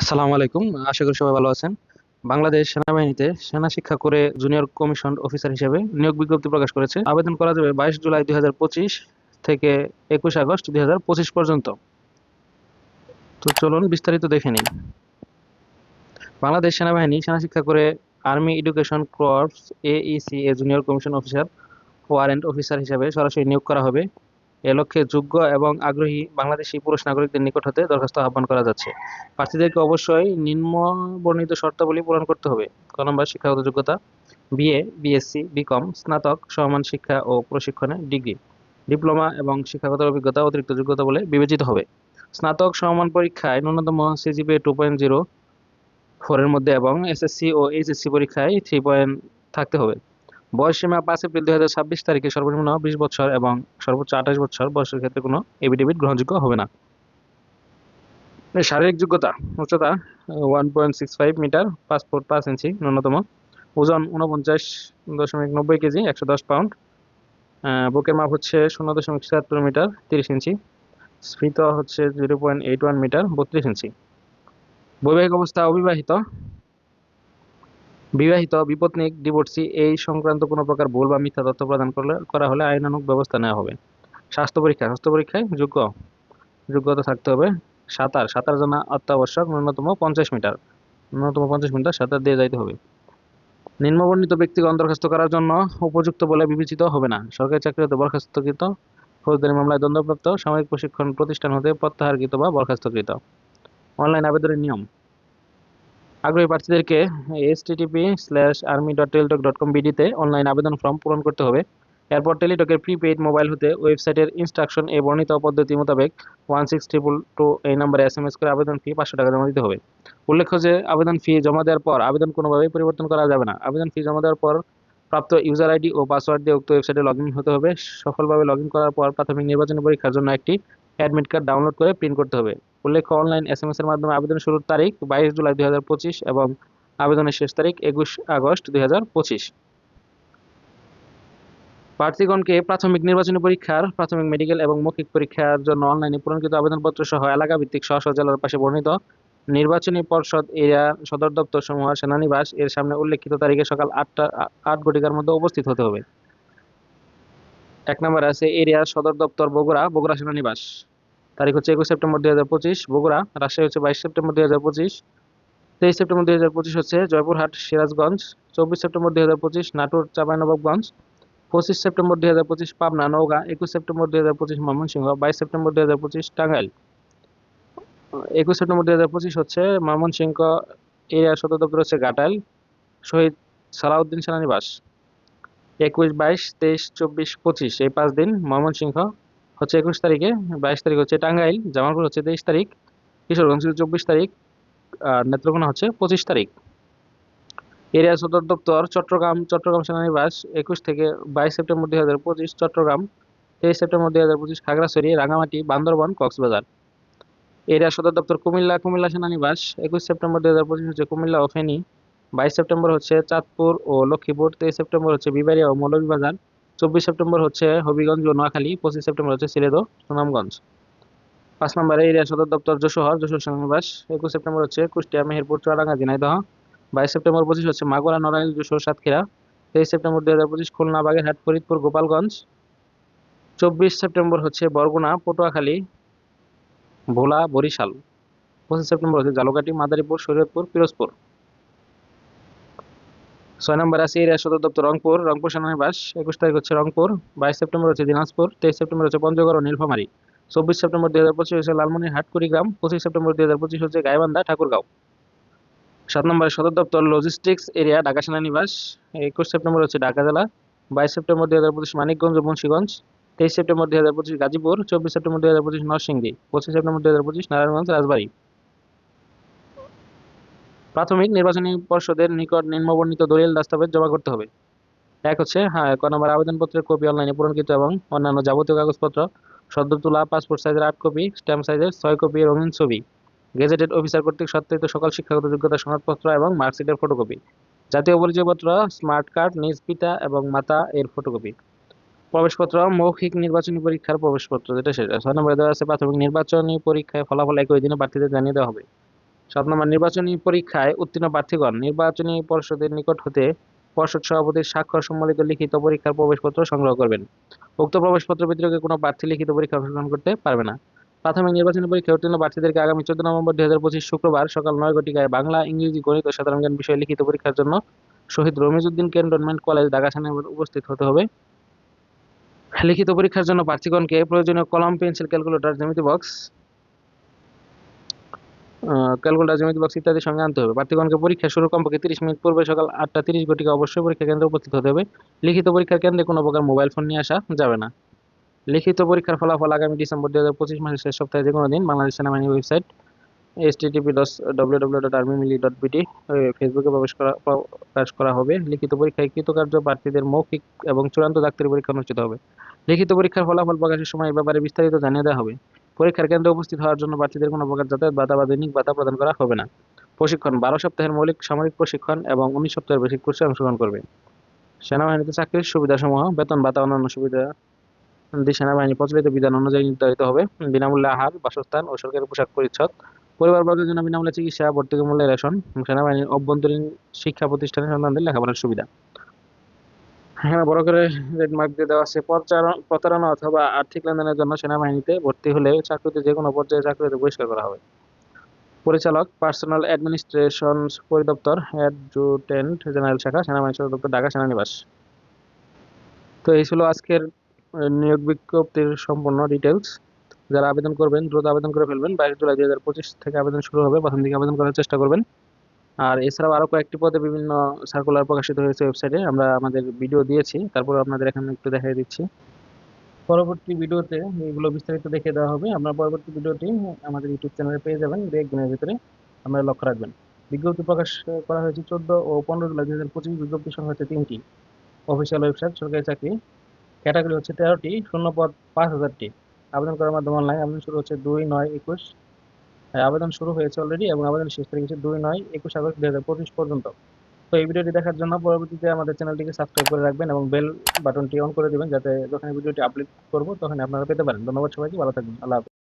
আসসালামু আলাইকুম। আশা করি সবাই ভালো আছেন। বাংলাদেশ সেনাবাহিনীতে সেনা শিক্ষা করে জুনিয়র কমিশন অফিসার হিসেবে নিয়োগ বিজ্ঞপ্তি প্রকাশ করেছে। আবেদন করা যাবে বাইশ জুলাই দুই থেকে একুশ আগস্ট দুই পর্যন্ত। তো চলুন বিস্তারিত দেখে নিই। বাংলাদেশ সেনাবাহিনী সেনা শিক্ষা করে আর্মি এডুকেশন কর্পস এইসি এ junior commission officer warrant officer হিসেবে সরাসরি নিয়োগ করা হবে। এ লক্ষ্যে যোগ্য এবং আগ্রহী বাংলাদেশি পুরুষ নাগরিকদের নিকট হতে দরখাস্ত আহ্বান করা যাচ্ছে। প্রার্থীদেরকে অবশ্যই নিম্ন বর্ণিত শর্তাবলী পূরণ করতে হবে। ক নম্বর, শিক্ষাগত যোগ্যতা, বিএ, বিএসসি, বিকম, স্নাতক, সমান শিক্ষা ও প্রশিক্ষণে ডিগ্রি, ডিপ্লোমা এবং শিক্ষাগত অভিজ্ঞতা অতিরিক্ত যোগ্যতা বলে বিবেচিত হবে। স্নাতক সমান পরীক্ষায় ন্যূনতম সিজিপিএ টু পয়েন্ট জিরো ফোরের মধ্যে এবং এসএসসি ও এইচএসসি পরীক্ষায় থ্রি পয়েন্ট থাকতে হবে। বয়স সীমা পাঁচ এপ্রিল দুই ছাব্বিশ তারিখে সর্বনিম্ন বিশ বছর এবং সর্বোচ্চ আঠাশ বছর বয়সের ক্ষেত্রে কোনো এভিডেভিট গ্রহণযোগ্য হবে না। শারীরিক যোগ্যতা, উচ্চতা one point six five metre, পাঁচ ফুট পাঁচ ইঞ্চি, ন্যূনতম। ওজন উনপঞ্চাশ দশমিক নব্বই কেজি, একশো দশ পাউন্ড। বুকের মাপ হচ্ছে শূন্য দশমিক ছিয়াত্তর মিটার তিরিশ ইঞ্চি। স্ফীত হচ্ছে zero point eight one metre, বত্রিশ ইঞ্চি। বৈবাহিক অবস্থা অবিবাহিত। বিবাহিত, বিপত্নিক ডিভোর্সি এই সংক্রান্ত কোনো প্রকার ভুল বা মিথ্যা তথ্য প্রদান করলে, করা হলে আইনানুগ ব্যবস্থা নেওয়া হবে। স্বাস্থ্য পরীক্ষা, স্বাস্থ্য পরীক্ষায় যোগ্য। যোগ্যতা থাকতে হবে সাঁতার। সাঁতার জানা অত্যাবশ্যক, ন্যূনতম পঞ্চাশ মিটার। ন্যূনতম পঞ্চাশ মিটার সাঁতার দিয়ে যাইতে হবে। নিম্নবর্ণিত ব্যক্তিকে দরখাস্ত করার জন্য উপযুক্ত বলে বিবেচিত হবে না। সরকারি চাকরি হতে বরখাস্তকৃত, ফৌজদারি মামলায় দণ্ডপ্রাপ্ত সামরিক প্রশিক্ষণ প্রতিষ্ঠান হতে প্রত্যাহারকৃত বা বরখাস্তকৃত। অনলাইন আবেদনের নিয়ম। আগ্রহী প্রার্থীদেরকে S TTP slash army dot teletalk dot com বিডিতে online আবেদন ফর্ম পূরণ করতে হবে। এরপর টেলিটকের প্রিপেইড মোবাইল হতে ওয়েবসাইটের ইনস্ট্রাকশন এ বর্ণিত পদ্ধতি মোতাবেক ওয়ান সিক্স ট্রিপল টু এই নম্বরে এস এম এস করে আবেদন ফি পাঁচশো টাকা জমা দিতে হবে। উল্লেখ্য যে, আবেদন ফি জমা দেওয়ার পর আবেদন কোনোভাবেই পরিবর্তন করা যাবে না। আবেদন ফি জমা দেওয়ার পর প্রাপ্ত ইউজার আইডি ও পাসওয়ার্ড দিয়ে উক্ত ওয়েবসাইটে লগ হতে হবে। সফলভাবে লগ করার পর প্রাথমিক নির্বাচনী পরীক্ষার জন্য একটি অ্যাডমিট কার্ড ডাউনলোড করে প্রিন্ট করতে হবে। উল্লেখ্য অনলাইন এস এম এর মাধ্যমে আবেদন শুরুর তারিখ বাইশ জুলাই দুই হাজার পঁচিশ এবং আবেদনের শেষ তারিখ একুশ আগস্ট দুই হাজার পঁচিশ। প্রার্থীগণকে প্রাথমিক নির্বাচনী পরীক্ষার, প্রাথমিক মেডিকেল এবং মৌখিক পরীক্ষার জন্য অনলাইনে পূরণকৃত আবেদনপত্র সহ এলাকা ভিত্তিক স্ব জেলার পাশে বর্ণিত নির্বাচনী পর্ষদ এরিয়া সদর দপ্তর সমূহ সেনানিবাস এর সামনে উল্লেখিত তারিখে সকাল আটটা, আট ঘটিকার মধ্যে উপস্থিত হতে হবে। এক নম্বর আছে এরিয়া সদর দপ্তর বগুড়া বগুড়া সেনানিবাস। তারিখ হচ্ছে একুশ সেপ্টেম্বর দুই হাজার পঁচিশ, বগুড়া। রাজশাহী হচ্ছে বাইশ সেপ্টেম্বর দুই হাজার পঁচিশ। তেইশ সেপ্টেম্বর দুই হাজার পঁচিশ হচ্ছে জয়পুরহাট, সিরাজগঞ্জ। চব্বিশ সেপ্টেম্বর দুই হাজার পঁচিশ, নাটোর, চাঁপাইনবাবগঞ্জ। পঁচিশ সেপ্টেম্বর দুই হাজার পঁচিশ, পাবনা, নওগাঁ। একুশ সেপ্টেম্বর দুই হাজার পঁচিশ, ময়মনসিংহ। বাইশ সেপ্টেম্বর দুই হাজার পঁচিশ, টাঙ্গাইল। একুশ সেপ্টেম্বর দুই হাজার পঁচিশ হচ্ছে ময়মনসিংহ এরিয়া সদর দপ্তর হচ্ছে ঘাটাইল শহীদ সালাউদ্দিন সেনানিবাস। একুশ, বাইশ, তেইশ, চব্বিশ, পঁচিশ, এই পাঁচ দিন ময়মনসিংহ হচ্ছে একুশ তারিখে, বাইশ তারিখ হচ্ছে টাঙ্গাইল, জামালপুর হচ্ছে তেইশ তারিখ, কিশোরগঞ্জ চব্বিশ তারিখ, আর নেত্রকোনা হচ্ছে পঁচিশ তারিখ। এরিয়া সদর দপ্তর, চট্টগ্রাম চট্টগ্রাম সেনানিবাস, একুশ থেকে বাইশ সেপ্টেম্বর দুই হাজার পঁচিশ, চট্টগ্রাম, তেইশ সেপ্টেম্বর দুই হাজার পঁচিশ, খাগড়াছড়ি রাঙামাটি বান্দরবান, কক্সবাজার। এরিয়া সদর দপ্তর কুমিল্লা কুমিল্লা সেনানিবাস, একুশ সেপ্টেম্বর দুই হাজার পঁচিশ হচ্ছে কুমিল্লা ও ফেনী, বাইশ সেপ্টেম্বর হচ্ছে চাঁদপুর ও লক্ষ্মীপুর, তেইশ সেপ্টেম্বর হচ্ছে বিবাড়িয়া ও মৌলভীবাজার চব্বিশ সেপ্টেম্বর হচ্ছে হবিগঞ্জ ও নোয়াখালী, পঁচিশ সেপ্টেম্বর হচ্ছে সিলেট ও সুনামগঞ্জ। পাঁচ নম্বরে এরিয়া সদর দপ্তর যশোহর, যশোর সেনানিবাস, একুশ সেপ্টেম্বর হচ্ছে কুষ্টিয়া, মেহেরপুর, চুয়াডাঙ্গা, ঝিনাইদহ। বাইশ সেপ্টেম্বর পঁচিশ হচ্ছে মাগুরা, নড়াইল, যশোর, সাতক্ষীরা। তেইশ সেপ্টেম্বর দু হাজার পঁচিশ খুলনা, বাগেরহাট, ফরিদপুর, গোপালগঞ্জ। চব্বিশ সেপ্টেম্বর হচ্ছে বরগুনা, পটুয়াখালী, ভোলা, বরিশাল। পঁচিশ সেপ্টেম্বর হচ্ছে জালুকাটি, মাদারীপুর, শরীয়তপুর, পিরোজপুর। ছয় নম্বর আছে এরিয়া সদর দপ্তর রংপুর। রংপুর সেনানিবাস একুশ তারিখ হচ্ছে রংপুর। বাইশ সেপ্টেম্বর হচ্ছে দিনাজপুর। তেইশ সেপ্টেম্বর হচ্ছে পঞ্চগড় ও নীলফামারী। চব্বিশ সেপ্টেম্বর দুই হাজার পঁচিশ হচ্ছে লালমনিরহাট কুড়িগ্রাম পঁচিশ সেপ্টেম্বর দুই হাজার পঁচিশ হচ্ছে গাইবান্ধা, ঠাকুরগাঁও। সাত নম্বরে সদর দপ্তর লজিস্টিক্স এরিয়া ঢাকা সেনানিবাস। একুশ সেপ্টেম্বর হচ্ছে ঢাকা জেলা। বাইশ সেপ্টেম্বর দুই হাজার পঁচিশ মানিকগঞ্জ ও মুন্সিগঞ্জ। তেইশ সেপ্টেম্বর দুই হাজার পঁচিশ গাজীপুর। চব্বিশ সেপ্টেম্বর দুই হাজার পঁচিশ নরসিংদী। পঁচিশ সেপ্টেম্বর দুই হাজার পঁচিশ নারায়ণগঞ্জ রাজবাড়ী। প্রাথমিক নির্বাচনী পর্ষদের নিকট নিম্নবর্ণিত দলিল দস্তাবেজ জমা করতে হবে। এক হচ্ছে হ্যাঁ ক নম্বর আবেদনপত্রের কপি অনলাইনে পূরণকৃত এবং অন্যান্য যাবতীয় কাগজপত্র সদ্য তোলা পাসপোর্ট সাইজের আট কপি, স্ট্যাম্প সাইজের ছয় কপি, রঙিন ছবি, গেজেটেড অফিসার কর্তৃক সত্যায়িত সকল শিক্ষাগত যোগ্যতা সনদপত্র এবং মার্কশিটের ফটোকপি, জাতীয় পরিচয়পত্র স্মার্ট কার্ড, নিজ পিতা এবং মাতা এর ফটোকপি, প্রবেশপত্র, মৌখিক নির্বাচনী পরীক্ষার প্রবেশপত্র, যেটা সেটা। ছয় নম্বরে দেওয়া আছে, প্রাথমিক নির্বাচনী পরীক্ষায় ফলাফল একই দিনে প্রার্থীদের জানিয়ে দেওয়া হবে। সাত নম্বর নির্বাচনী পরীক্ষায় উত্তীর্ণ প্রার্থীগণ নির্বাচনী পর্ষদের নিকট হতে পর্ষদ সভাপতির স্বাক্ষর সম্বলিত লিখিত পরীক্ষার প্রবেশপত্র সংগ্রহ করবেন। উক্ত প্রবেশপত্র ব্যতিরেকে কোনো প্রার্থী লিখিত পরীক্ষা অংশগ্রহণ করতে পারবে না। প্রাথমিক নির্বাচনী পরীক্ষায় উত্তীর্ণ প্রার্থীদেরকে আগামী চোদ্দ নভেম্বর দুই হাজার পঁচিশ শুক্রবার সকাল নয় ঘটিকায় বাংলা, ইংরেজি, গণিত ও সাধারণ জ্ঞান বিষয়ে লিখিত পরীক্ষার জন্য শহীদ রমিজউদ্দিন ক্যান্টনমেন্ট কলেজ ঢাকা উপস্থিত হতে হবে। লিখিত পরীক্ষার জন্য প্রার্থীগণকে প্রয়োজনীয় কলম, পেন্সিল, ক্যালকুলেটর, জ্যামিতি বক্স ক্যালকুলেটর জ্যামিতি বক্স ইত্যাদি সঙ্গে আনতে হবে। প্রার্থীগণকে পরীক্ষা শুরু কমপক্ষে তিরিশ মিনিট পূর্বে সকাল আটটা তিরিশ ঘটিকা অবশ্যই পরীক্ষা কেন্দ্রে উপস্থিত হতে হবে। লিখিত পরীক্ষার কেন্দ্রে কোনো প্রকার মোবাইল ফোন নিয়ে আসা যাবে না। লিখিত পরীক্ষার ফলাফল আগামী ডিসেম্বর দুই হাজার পঁচিশ মাসের শেষ সপ্তাহে যে কোনো দিন বাংলাদেশ সেনাবাহিনী ওয়েবসাইট এস টি টিপি DOS W W dot army mil dot BT ফেসবুকে প্রবেশ করা প্রকাশ করা হবে। লিখিত পরীক্ষায় কৃতকার্য প্রার্থীদের মৌখিক এবং চূড়ান্ত ডাক্তারি পরীক্ষা অনুষ্ঠিত হবে। লিখিত পরীক্ষার ফলাফল প্রকাশের সময় এ ব্যাপারে বিস্তারিত জানিয়ে দেওয়া হবে। পরীক্ষার কেন্দ্রে উপস্থিত হওয়ার জন্য প্রার্থীদের কোনো প্রকার যাতায়াত ভাতা বা দৈনিক ভাতা প্রদান করা হবে না। প্রশিক্ষণ, বারো সপ্তাহের মৌলিক সামরিক প্রশিক্ষণ এবং উনিশ সপ্তাহের বেসিক কোর্সে অংশগ্রহণ করবে। সেনাবাহিনীতে চাকরির সুবিধাসমূহ, বেতন ভাতা, অন্যান্য সুবিধা সেনাবাহিনী প্রচলিত বিধান অনুযায়ী নির্ধারিত হবে। বিনামূল্যে আহার, বাসস্থান ও সরকারি পোশাক পরিচ্ছদ। পরিবারবর্গের জন্য বিনামূল্যে চিকিৎসা, ভর্তুকি, মূল্যে রেশন সেনাবাহিনীর অভ্যন্তরীণ শিক্ষা প্রতিষ্ঠানের সন্তানদের লেখাপড়ার সুবিধা। এখানে বড় করে রেড মার্ক দিয়ে দেওয়া আছে। প্রতারণা অথবা আর্থিক লেনদেনের জন্য সেনাবাহিনীতে ভর্তি হলে চাকরিতে যে কোনো পর্যায়ে চাকরিতে বহিষ্কার করা হবে। পরিচালক পার্সোনাল অ্যাডমিনিস্ট্রেশন পরিদপ্তর অ্যাডজুটেন্ট জেনারেল শাখা, সেনাবাহিনী সদর দপ্তর, ঢাকা সেনানিবাস। তো এই ছিল আজকের নিয়োগ বিজ্ঞপ্তির সম্পূর্ণ ডিটেলস যারা আবেদন করবেন, দ্রুত আবেদন করে ফেলবেন। বাইশ জুলাই দুই হাজার পঁচিশ থেকে আবেদন শুরু হবে। প্রথম দিকে আবেদন করার চেষ্টা করবেন। আর এছাড়াও আরও কয়েকটি পদে বিভিন্ন সার্কুলার প্রকাশিত হয়েছে ওয়েবসাইটে আমরা আমাদের ভিডিও দিয়েছি, তারপর আপনাদের এখানে একটু দেখাই দিচ্ছি। পরবর্তী ভিডিওতে এগুলো বিস্তারিত দেখে দেওয়া হবে। আপনার পরবর্তী ভিডিওটি আমাদের ইউটিউব চ্যানেলে পেয়ে যাবেন দু একদিনের ভিতরে আপনারা লক্ষ্য রাখবেন। বিজ্ঞপ্তি প্রকাশ করা হয়েছে চোদ্দ ও পনেরো জুলাই দুই হাজার পঁচিশ বিজ্ঞপ্তি সংখ্যা হচ্ছে তিনটি। অফিসিয়াল ওয়েবসাইট সরকারি চাকরি। ক্যাটাগরি হচ্ছে তেরোটি, শূন্য পদ পাঁচ হাজারটি। আবেদন করার মাধ্যমে অনলাইন আবেদন শুরু হচ্ছে দুই নয় একুশ আবেদন শুরু হয়েছে অলরেডি এবং আবেদন শেষ তারিখ হচ্ছে দুই নয় একুশ আগস্ট দু হাজার পঁচিশ পর্যন্ত। তো এই ভিডিওটি দেখার জন্য পরবর্তীতে আমাদের চ্যানেলটিকে সাবস্ক্রাইব করে রাখবেন এবং বেল বাটনটি অন করে দেবেন যাতে যখন ভিডিওটি আপলোড করব তখন আপনারা পেতে পারেন। ধন্যবাদ সবাইকে, ভালো থাকবেন। আল্লাহ